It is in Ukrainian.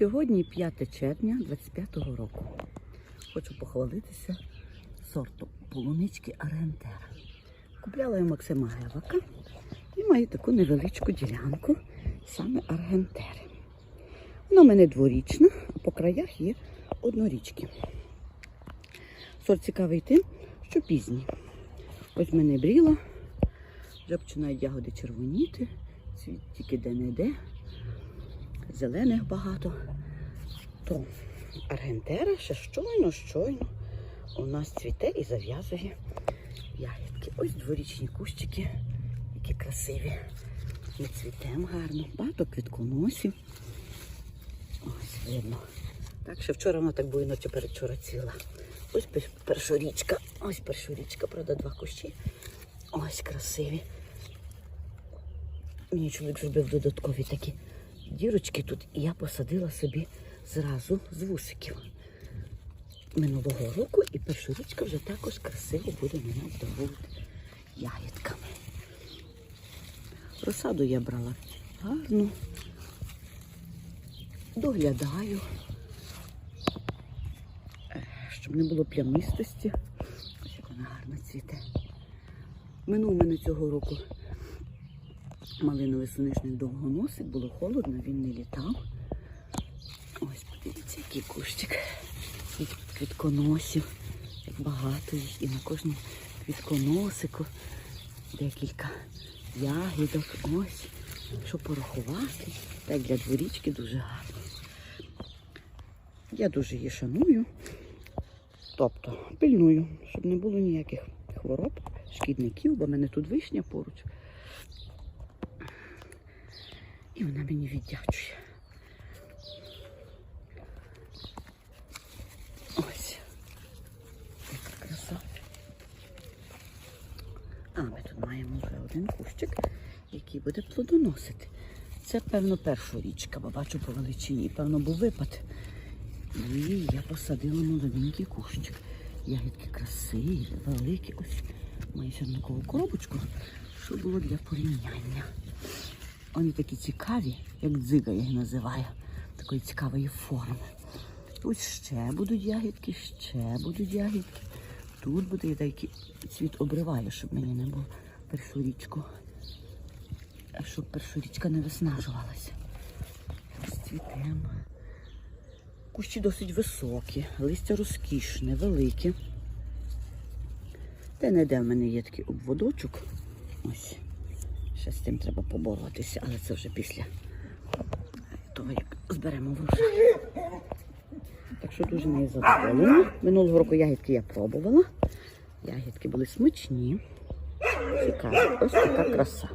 Сьогодні 5 червня 25-го року. Хочу похвалитися сорту полунички Аргентера. Купляла я Максима Гевака і маю таку невеличку ділянку саме Аргентери. Вона в мене дворічна, а по краях є однорічки. Сорт цікавий тим, що пізній. Ось мене бріла, вже починають ягоди червоніти, цвіт тільки де-не-де, зелених багато. То аргентера ще щойно, щойно у нас цвіте і зав'язує ягідки. Ось дворічні кущики, які красиві. Ми цвітемо гарно, багато квітконосів. Ось видно. Так що вчора вона так буйно чи передвчора ціла. Ось першорічка. Ось першорічка, правда, два кущі. Ось красиві. Мені чоловік зробив додаткові такі дірочки тут, і я посадила собі зразу з вусиків минулого року, і першорічка вже також красиво буде мене здобувати ягідками. Розсаду я брала гарну, доглядаю, е, щоб не було плямистості. Ось як вона гарно цвіте. Минув мене цього року малиновий сонячний довгоносик, було холодно, він не літав. Ось подивіться, який кущик від квітконосів. Як багато їх. І на кожному квітконосику декілька ягідок. Ось. Що порахувати. Так для дворічки дуже гарно. Я дуже її шаную. Тобто пильную, щоб не було ніяких хвороб, шкідників, бо в мене тут вишня поруч. І вона мені віддячує. Ось. Яка краса. А ми тут маємо вже один кущик, який буде плодоносити. Це, певно, перша річка, бо бачу по величині. Певно, був випад. І я посадила молоденький кущик. Ягідки красиві, великі. Ось маю сірникову коробочку, що було для порівняння. Вони такі цікаві, як дзига я їх називаю, такої цікавої форми. Ось ще будуть ягідки, ще будуть ягідки. Тут буде я деякий цвіт обриваю, щоб мені не було першу річку. А щоб перша річка не виснажувалася. Розцвітемо. Кущі досить високі, листя розкішне, велике. Та не де в мене є такий обводочок. Ось. Ще з цим треба поборотися, але це вже після того, як зберемо врожай. Так що дуже нею задоволена. Минулого року ягідки я пробувала. Ягідки були смачні. Цікаві. Ось така краса.